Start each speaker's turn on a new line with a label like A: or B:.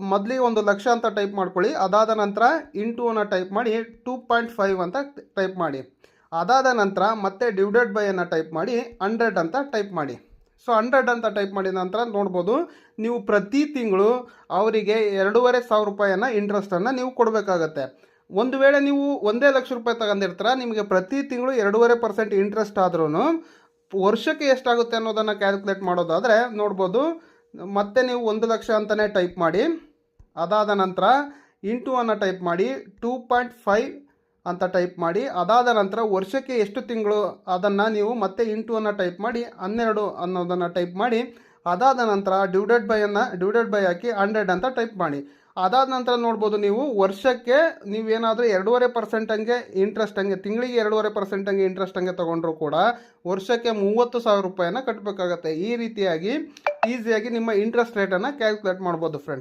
A: ಮೊದಲಿಗೆ ಒಂದು ಲಕ್ಷ ಅಂತ ಟೈಪ್ ಮಾಡ್ಕೊಳ್ಳಿ. ಅದಾದ ನಂತರ ಇಂಟು ಅನ್ನ ಟೈಪ್ ಮಾಡಿ ಟೂ ಪಾಯಿಂಟ್ ಫೈವ್ ಅಂತ ಟೈಪ್ ಮಾಡಿ. ಅದಾದ ನಂತರ ಮತ್ತೆ ಡಿವೈಡೆಡ್ ಬೈ ಅನ್ನು ಟೈಪ್ ಮಾಡಿ ಹಂಡ್ರೆಡ್ ಅಂತ ಟೈಪ್ ಮಾಡಿ. ಸೊ, ಹಂಡ್ರೆಡ್ ಅಂತ ಟೈಪ್ ಮಾಡಿದ ನಂತರ ನೋಡ್ಬೋದು ನೀವು ಪ್ರತಿ ತಿಂಗಳು ಅವರಿಗೆ ಎರಡೂವರೆ ಸಾವಿರ ರೂಪಾಯಿಯನ್ನು ಇಂಟ್ರೆಸ್ಟನ್ನು ನೀವು ಕೊಡಬೇಕಾಗತ್ತೆ. ಒಂದು ವೇಳೆ ನೀವು ಒಂದೇ ಲಕ್ಷ ರೂಪಾಯಿ ತಗೊಂಡಿರ್ತೀರ, ನಿಮಗೆ ಪ್ರತಿ ತಿಂಗಳು ಎರಡೂವರೆ ಪರ್ಸೆಂಟ್ ಇಂಟ್ರೆಸ್ಟ್ ಆದ್ರೂ ವರ್ಷಕ್ಕೆ ಎಷ್ಟಾಗುತ್ತೆ ಅನ್ನೋದನ್ನು ಕ್ಯಾಲ್ಕುಲೇಟ್ ಮಾಡೋದಾದರೆ ನೋಡ್ಬೋದು ಮತ್ತೆ ನೀವು ಒಂದು ಲಕ್ಷ ಅಂತಲೇ ಟೈಪ್ ಮಾಡಿ. ಅದಾದ ನಂತರ ಇಂಟು ಅನ್ನು ಟೈಪ್ ಮಾಡಿ, ಟೂ ಪಾಯಿಂಟ್ ಫೈವ್ ಅಂತ ಟೈಪ್ ಮಾಡಿ. ಅದಾದ ನಂತರ ವರ್ಷಕ್ಕೆ ಎಷ್ಟು ತಿಂಗಳು ಅದನ್ನು ನೀವು ಮತ್ತೆ ಇಂಟು ಅನ್ನು ಟೈಪ್ ಮಾಡಿ, ಹನ್ನೆರಡು ಅನ್ನೋದನ್ನು ಟೈಪ್ ಮಾಡಿ. ಅದಾದ ನಂತರ ಡ್ಯೂಡೆಡ್ ಬೈ ಅನ್ನು, ಡಿವೈಡೆಡ್ ಬೈ ಹಾಕಿ ಹಂಡ್ರೆಡ್ ಅಂತ ಟೈಪ್ ಮಾಡಿ. ಅದಾದ ನಂತರ ನೋಡ್ಬೋದು ನೀವು ವರ್ಷಕ್ಕೆ ನೀವೇನಾದರೂ ಎರಡೂವರೆ ಪರ್ಸೆಂಟ್ ಹಂಗೆ ಇಂಟ್ರೆಸ್ಟ್ ಹಂಗೆ, ತಿಂಗಳಿಗೆ ಎರಡೂವರೆ ಪರ್ಸೆಂಟ್ ಹಂಗೆ ಇಂಟ್ರೆಸ್ಟ್ ಹಂಗೆ ತೊಗೊಂಡ್ರು ಕೂಡ ವರ್ಷಕ್ಕೆ ಮೂವತ್ತು ಸಾವಿರ ರೂಪಾಯಿನ ಕಟ್ಟಬೇಕಾಗತ್ತೆ ಈ ರೀತಿಯಾಗಿ ಈಸಿಯಾಗಿ ನಿಮ್ಮ ಇಂಟ್ರೆಸ್ಟ್ ರೇಟನ್ನು ಕ್ಯಾಲ್ಕುಲೇಟ್ ಮಾಡ್ಬೋದು ಫ್ರೆಂಡ್ಸ್